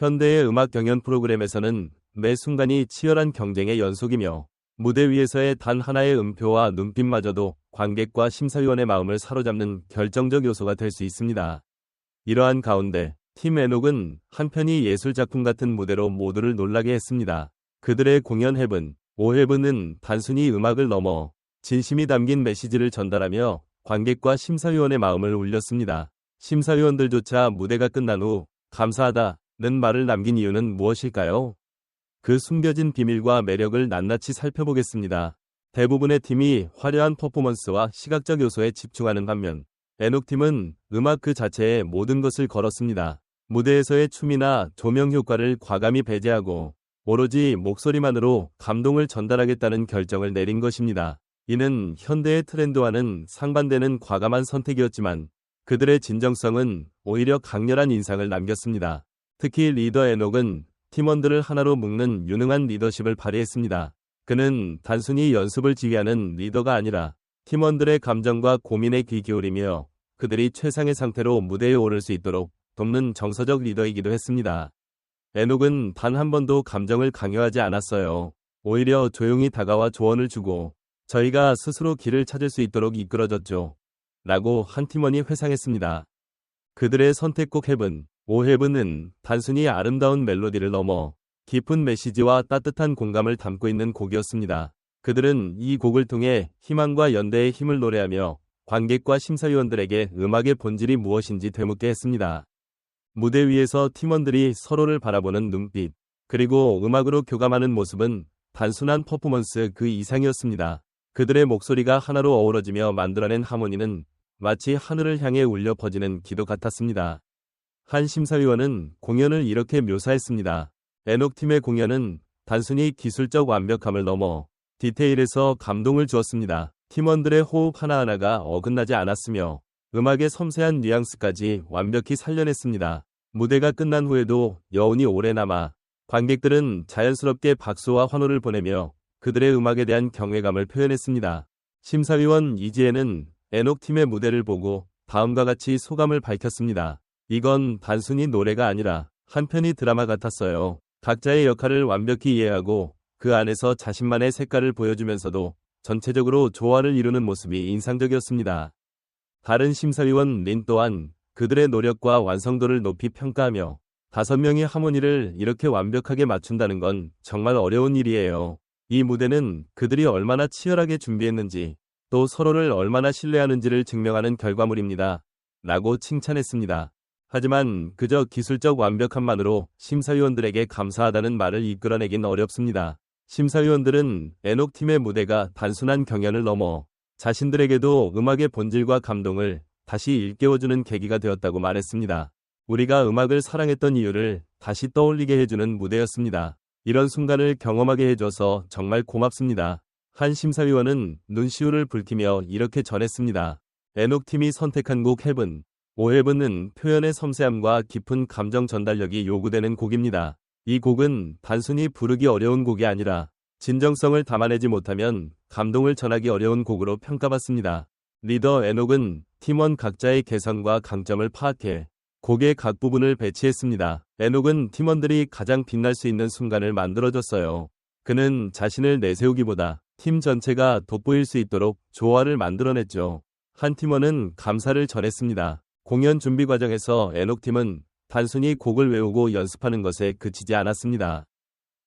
현대의 음악 경연 프로그램에서는 매 순간이 치열한 경쟁의 연속이며 무대 위에서의 단 하나의 음표와 눈빛마저도 관객과 심사위원의 마음을 사로잡는 결정적 요소가 될 수 있습니다. 이러한 가운데 팀 에녹은 한편이 예술작품 같은 무대로 모두를 놀라게 했습니다. 그들의 공연 헤븐, 오헤븐은 단순히 음악을 넘어 진심이 담긴 메시지를 전달하며 관객과 심사위원의 마음을 울렸습니다. 심사위원들조차 무대가 끝난 후 감사하다 는 말을 남긴 이유는 무엇일까요? 그 숨겨진 비밀과 매력을 낱낱이 살펴보겠습니다. 대부분의 팀이 화려한 퍼포먼스와 시각적 요소에 집중하는 반면 에녹팀은 음악 그 자체에 모든 것을 걸었습니다. 무대에서의 춤이나 조명 효과를 과감히 배제하고 오로지 목소리만으로 감동을 전달하겠다는 결정을 내린 것입니다. 이는 현대의 트렌드와는 상반되는 과감한 선택이었지만 그들의 진정성은 오히려 강렬한 인상을 남겼습니다. 특히 리더 에녹은 팀원들을 하나로 묶는 유능한 리더십을 발휘했습니다. 그는 단순히 연습을 지휘하는 리더가 아니라 팀원들의 감정과 고민에 귀 기울이며 그들이 최상의 상태로 무대에 오를 수 있도록 돕는 정서적 리더이기도 했습니다. 에녹은 단 한 번도 감정을 강요하지 않았어요. 오히려 조용히 다가와 조언을 주고 저희가 스스로 길을 찾을 수 있도록 이끌어줬죠. 라고 한 팀원이 회상했습니다. 그들의 선택곡 헤븐, 오헤븐은 단순히 아름다운 멜로디를 넘어 깊은 메시지와 따뜻한 공감을 담고 있는 곡이었습니다. 그들은 이 곡을 통해 희망과 연대의 힘을 노래하며 관객과 심사위원들에게 음악의 본질이 무엇인지 되묻게 했습니다. 무대 위에서 팀원들이 서로를 바라보는 눈빛, 그리고 음악으로 교감하는 모습은 단순한 퍼포먼스 그 이상이었습니다. 그들의 목소리가 하나로 어우러지며 만들어낸 하모니는 마치 하늘을 향해 울려 퍼지는 기도 같았습니다. 한 심사위원은 공연을 이렇게 묘사했습니다. 에녹팀의 공연은 단순히 기술적 완벽함을 넘어 디테일에서 감동을 주었습니다. 팀원들의 호흡 하나하나가 어긋나지 않았으며 음악의 섬세한 뉘앙스까지 완벽히 살려냈습니다. 무대가 끝난 후에도 여운이 오래 남아 관객들은 자연스럽게 박수와 환호를 보내며 그들의 음악에 대한 경외감을 표현했습니다. 심사위원 이지혜는 에녹팀의 무대를 보고 다음과 같이 소감을 밝혔습니다. 이건 단순히 노래가 아니라 한편이 드라마 같았어요. 각자의 역할을 완벽히 이해하고 그 안에서 자신만의 색깔을 보여주면서도 전체적으로 조화를 이루는 모습이 인상적이었습니다. 다른 심사위원 린 또한 그들의 노력과 완성도를 높이 평가하며 다섯 명의 하모니를 이렇게 완벽하게 맞춘다는 건 정말 어려운 일이에요. 이 무대는 그들이 얼마나 치열하게 준비했는지 또 서로를 얼마나 신뢰하는지를 증명하는 결과물입니다. 라고 칭찬했습니다. 하지만 그저 기술적 완벽함만으로 심사위원들에게 감사하다는 말을 이끌어내긴 어렵습니다. 심사위원들은 에녹팀의 무대가 단순한 경연을 넘어 자신들에게도 음악의 본질과 감동을 다시 일깨워주는 계기가 되었다고 말했습니다. 우리가 음악을 사랑했던 이유를 다시 떠올리게 해주는 무대였습니다. 이런 순간을 경험하게 해줘서 정말 고맙습니다. 한 심사위원은 눈시울을 붉히며 이렇게 전했습니다. 에녹팀이 선택한 곡 헤븐. 오헤븐은 표현의 섬세함과 깊은 감정 전달력이 요구되는 곡입니다. 이 곡은 단순히 부르기 어려운 곡이 아니라 진정성을 담아내지 못하면 감동을 전하기 어려운 곡으로 평가받습니다. 리더 에녹은 팀원 각자의 개성과 강점을 파악해 곡의 각 부분을 배치했습니다. 에녹은 팀원들이 가장 빛날 수 있는 순간을 만들어줬어요. 그는 자신을 내세우기보다 팀 전체가 돋보일 수 있도록 조화를 만들어냈죠. 한 팀원은 감사를 전했습니다. 공연 준비 과정에서 에녹팀은 단순히 곡을 외우고 연습하는 것에 그치지 않았습니다.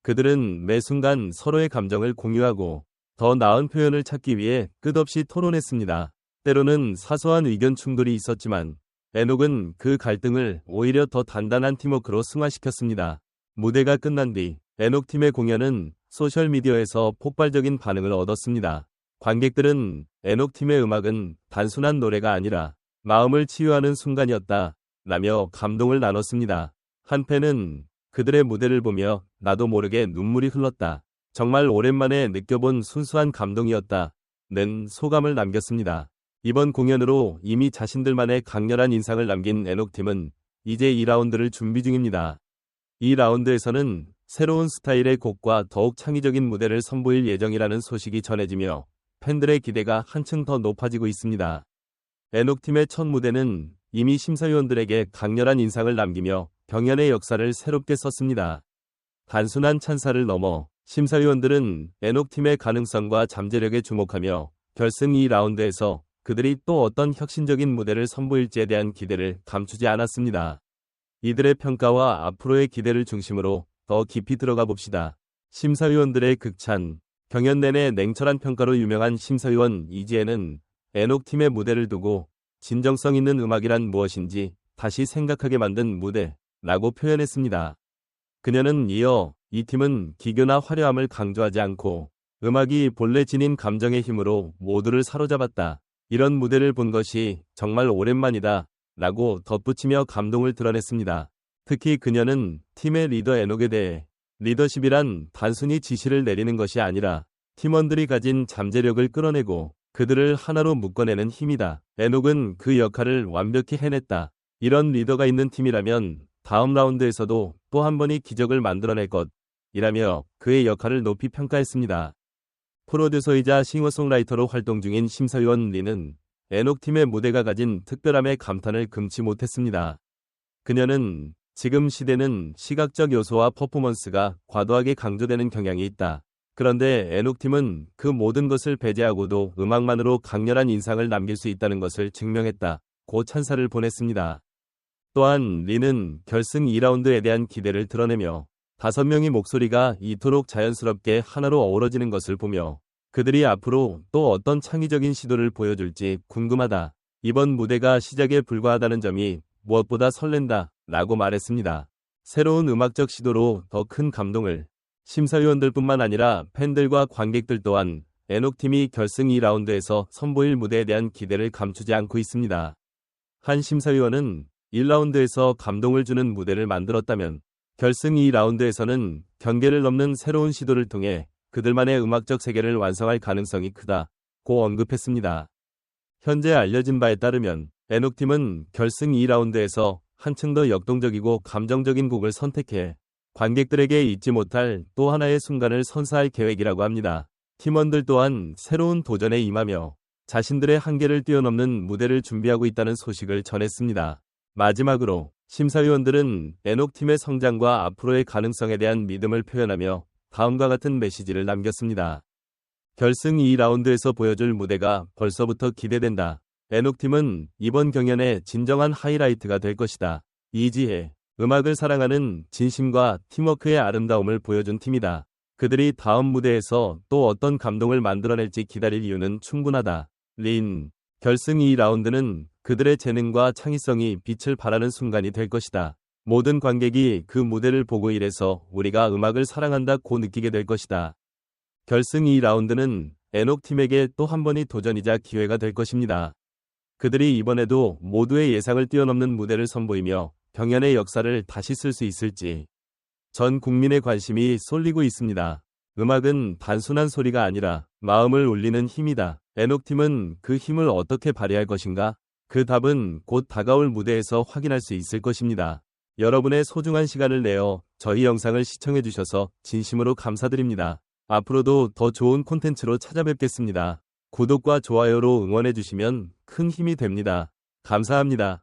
그들은 매 순간 서로의 감정을 공유하고 더 나은 표현을 찾기 위해 끝없이 토론했습니다. 때로는 사소한 의견 충돌이 있었지만 에녹은 그 갈등을 오히려 더 단단한 팀워크로 승화시켰습니다. 무대가 끝난 뒤 에녹 팀의 공연은 소셜미디어에서 폭발적인 반응을 얻었습니다. 관객들은 에녹 팀의 음악은 단순한 노래가 아니라 마음을 치유하는 순간이었다. 라며 감동을 나눴습니다. 한 팬은 그들의 무대를 보며 나도 모르게 눈물이 흘렀다. 정말 오랜만에 느껴본 순수한 감동이었다. 는 소감을 남겼습니다. 이번 공연으로 이미 자신들만의 강렬한 인상을 남긴 에녹팀은 이제 2라운드를 준비 중입니다. 이 라운드에서는 새로운 스타일의 곡과 더욱 창의적인 무대를 선보일 예정이라는 소식이 전해지며 팬들의 기대가 한층 더 높아지고 있습니다. 에녹팀의 첫 무대는 이미 심사위원들에게 강렬한 인상을 남기며 경연의 역사를 새롭게 썼습니다. 단순한 찬사를 넘어 심사위원들은 에녹팀의 가능성과 잠재력에 주목하며 결승 2라운드에서 그들이 또 어떤 혁신적인 무대를 선보일지에 대한 기대를 감추지 않았습니다. 이들의 평가와 앞으로의 기대를 중심으로 더 깊이 들어가 봅시다. 심사위원들의 극찬, 경연 내내 냉철한 평가로 유명한 심사위원 이지혜는 에녹팀의 무대를 두고 진정성 있는 음악이란 무엇인지 다시 생각하게 만든 무대라고 표현했습니다. 그녀는 이어 이 팀은 기교나 화려함을 강조하지 않고 음악이 본래 지닌 감정의 힘으로 모두를 사로잡았다. 이런 무대를 본 것이 정말 오랜만이다. 라고 덧붙이며 감동을 드러냈습니다. 특히 그녀는 팀의 리더 에녹에 대해 리더십이란 단순히 지시를 내리는 것이 아니라 팀원들이 가진 잠재력을 끌어내고 그들을 하나로 묶어내는 힘이다. 에녹은 그 역할을 완벽히 해냈다. 이런 리더가 있는 팀이라면 다음 라운드에서도 또 한 번이 기적을 만들어낼 것이라며 그의 역할을 높이 평가했습니다. 프로듀서이자 싱어송라이터로 활동 중인 심사위원 리는 에녹팀의 무대가 가진 특별함에 감탄을 금치 못했습니다. 그녀는 지금 시대는 시각적 요소와 퍼포먼스가 과도하게 강조되는 경향이 있다. 그런데 에녹팀은 그 모든 것을 배제하고도 음악만으로 강렬한 인상을 남길 수 있다는 것을 증명했다. 고 찬사를 보냈습니다. 또한 리는 결승 2라운드에 대한 기대를 드러내며 다섯 명의 목소리가 이토록 자연스럽게 하나로 어우러지는 것을 보며 그들이 앞으로 또 어떤 창의적인 시도를 보여줄지 궁금하다. 이번 무대가 시작에 불과하다는 점이 무엇보다 설렌다. 라고 말했습니다. 새로운 음악적 시도로 더 큰 감동을 심사위원들뿐만 아니라 팬들과 관객들 또한 에녹팀이 결승 2라운드에서 선보일 무대에 대한 기대를 감추지 않고 있습니다. 한 심사위원은 1라운드에서 감동을 주는 무대를 만들었다면 결승 2라운드에서는 경계를 넘는 새로운 시도를 통해 그들만의 음악적 세계를 완성할 가능성이 크다. 고 언급했습니다. 현재 알려진 바에 따르면 에녹팀은 결승 2라운드에서 한층 더 역동적이고 감정적인 곡을 선택해 관객들에게 잊지 못할 또 하나의 순간을 선사할 계획이라고 합니다. 팀원들 또한 새로운 도전에 임하며 자신들의 한계를 뛰어넘는 무대를 준비하고 있다는 소식을 전했습니다. 마지막으로 심사위원들은 에녹팀의 성장과 앞으로의 가능성에 대한 믿음을 표현하며 다음과 같은 메시지를 남겼습니다. 결승 2라운드에서 보여줄 무대가 벌써부터 기대된다. 에녹팀은 이번 경연의 진정한 하이라이트가 될 것이다. 이지혜, 음악을 사랑하는 진심과 팀워크의 아름다움을 보여준 팀이다. 그들이 다음 무대에서 또 어떤 감동을 만들어낼지 기다릴 이유는 충분하다. 린, 결승 2라운드는 그들의 재능과 창의성이 빛을 발하는 순간이 될 것이다. 모든 관객이 그 무대를 보고 이래서 우리가 음악을 사랑한다고 느끼게 될 것이다. 결승 2라운드는 에녹 팀에게 또 한 번이 도전이자 기회가 될 것입니다. 그들이 이번에도 모두의 예상을 뛰어넘는 무대를 선보이며 경연의 역사를 다시 쓸 수 있을지 전 국민의 관심이 쏠리고 있습니다. 음악은 단순한 소리가 아니라 마음을 울리는 힘이다. 에녹팀은 그 힘을 어떻게 발휘할 것인가? 그 답은 곧 다가올 무대에서 확인할 수 있을 것입니다. 여러분의 소중한 시간을 내어 저희 영상을 시청해 주셔서 진심으로 감사드립니다. 앞으로도 더 좋은 콘텐츠로 찾아뵙겠습니다. 구독과 좋아요로 응원해 주시면 큰 힘이 됩니다. 감사합니다.